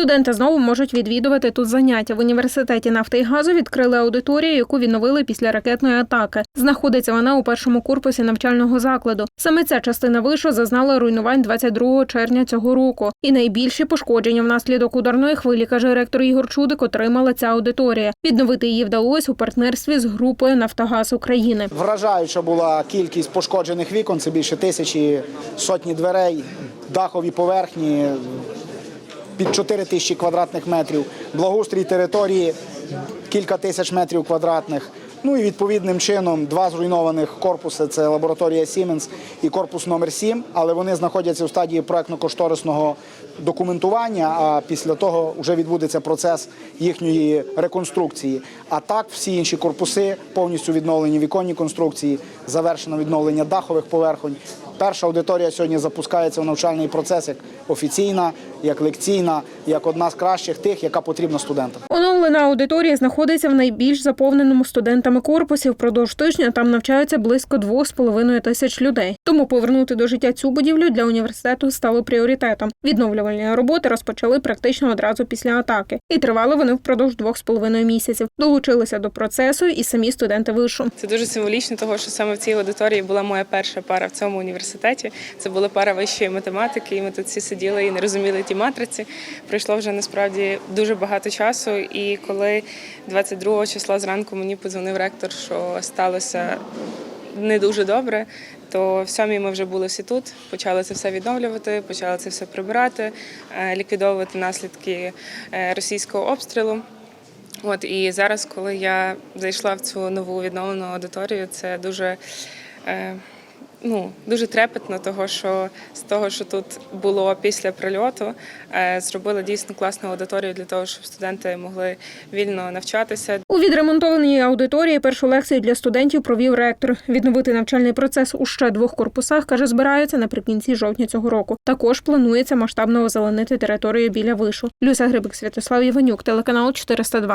Студенти знову можуть відвідувати тут заняття. В університеті нафти і газу відкрили аудиторію, яку відновили після ракетної атаки. Знаходиться вона у першому корпусі навчального закладу. Саме ця частина вишу зазнала руйнувань 22 червня цього року. І найбільші пошкодження внаслідок ударної хвилі, каже ректор Ігор Чудик, отримала ця аудиторія. Відновити її вдалося у партнерстві з групою Нафтогаз України. Вражаюча була кількість пошкоджених вікон, це більше тисячі сотні дверей, дахові поверхні під 4 тисячі квадратних метрів, благоустрій території кілька тисяч метрів квадратних. Ну і відповідним чином два зруйнованих корпуси це лабораторія Siemens і корпус номер 7 але вони знаходяться у стадії проектно-кошторисного документування. А після того вже відбудеться процес їхньої реконструкції. А так, всі інші корпуси повністю відновлені віконні конструкції, завершено відновлення дахових поверхонь. Перша аудиторія сьогодні запускається в навчальний процес як офіційна, як лекційна, як одна з кращих тих, яка потрібна студентам. Оновлена аудиторія знаходиться в найбільш заповненому студентами корпусі. Впродовж тижня там навчаються близько 2,5 тисяч людей. Тому повернути до життя цю будівлю для університету стало пріоритетом. Відновлювальні роботи розпочали практично одразу після атаки, і тривали вони впродовж двох з половиною місяців. Долучилися до процесу і самі студенти вишу. Це дуже символічно, того що саме в цій аудиторії була моя перша пара в цьому університеті. Це була пара вищої математики, і ми тут всі сиділи і не розуміли ті матриці. Пройшло вже насправді дуже багато часу. І коли 22 числа зранку мені подзвонив ректор, що сталося не дуже добре. То в сьомій ми вже були всі тут, почали це все відновлювати, почали це все прибирати, е, ліквідовувати наслідки е, російського обстрілу. От і зараз, коли я зайшла в цю нову відновлену аудиторію, це дуже. Ну, дуже трепетно, того що з того, що тут було після прильоту, е, зробили дійсно класну аудиторію для того, щоб студенти могли вільно навчатися. У відремонтованій аудиторії першу лекцію для студентів провів ректор. Відновити навчальний процес у ще двох корпусах, каже, збираються наприкінці жовтня цього року. Також планується масштабно озеленити територію біля вишу. Люся Грибик, Святослав Іванюк, телеканал 402.